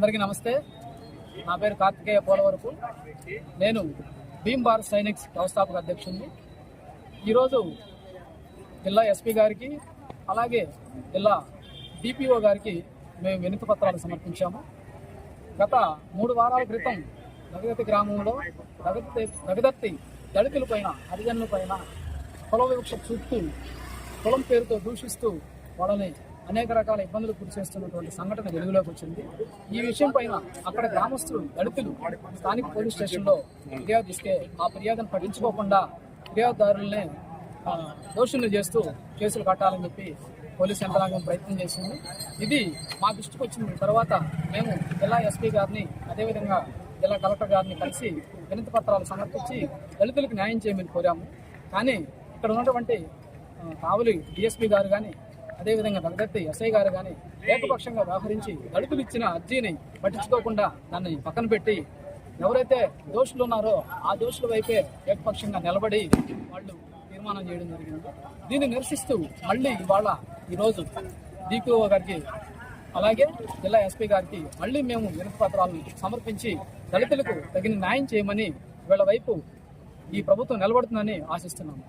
అందరికీ నమస్తే. నా పేరు కార్తికేయ పోలవరపు. నేను భీమ్ భారత్ సైనిక్స్ వ్యవస్థాపక అధ్యక్షుడిని ఈరోజు జిల్లా ఎస్పీ గారికి అలాగే జిల్లా డిపిఓ గారికి మేము వినతి పత్రాలు సమర్పించాము. గత మూడు వారాల క్రితం నగదత్తి గ్రామంలో నగదత్తి నగదత్తి దళితులపైన హరిజనులపైన హరిజనుల పైన కుల వివక్ష చుట్టూ కులం పేరుతో దూషిస్తూ వాళ్ళని అనేక రకాల ఇబ్బందులు గురి చేస్తున్నటువంటి సంఘటన వెలుగులోకి వచ్చింది. ఈ విషయం పైన అక్కడ గ్రామస్తులు దళితులు స్థానిక పోలీస్ స్టేషన్లో ఫిర్యాదు ఇస్తే ఆ ఫిర్యాదును పట్టించుకోకుండా ఫిర్యాదుదారులనే దోషులు చేస్తూ కేసులు కట్టాలని చెప్పి పోలీస్ యంత్రాంగం ప్రయత్నం చేసింది. ఇది మా దృష్టికి వచ్చిన తర్వాత మేము జిల్లా ఎస్పీ గారిని అదేవిధంగా జిల్లా కలెక్టర్ గారిని కలిసి వినతి పత్రాలు సమర్పించి దళితులకు న్యాయం చేయమని కోరాము. కానీ ఇక్కడ ఉన్నటువంటి ఆ, కావలి డిఎస్పీ గారు కానీ అదేవిధంగా దగదత్తి ఎస్ఐ గారు కానీ ఏకపక్షంగా వ్యవహరించి దళితులు ఇచ్చిన అర్జీని పట్టించుకోకుండా దాన్ని పక్కన పెట్టి ఎవరైతే దోషులు ఉన్నారో ఆ దోషుల వైపే ఏకపక్షంగా నిలబడి వాళ్ళు తీర్మానం చేయడం జరిగింది. దీన్ని నిరసిస్తూ మళ్ళీ ఇవాళ ఈరోజు డిపిఓ గారికి అలాగే జిల్లా ఎస్పీ గారికి మళ్ళీ మేము వినతి పత్రాలను సమర్పించి దళితులకు తగిన న్యాయం చేయమని వీళ్ళ వైపు ఈ ప్రభుత్వం నిలబడుతుందని ఆశిస్తున్నాము.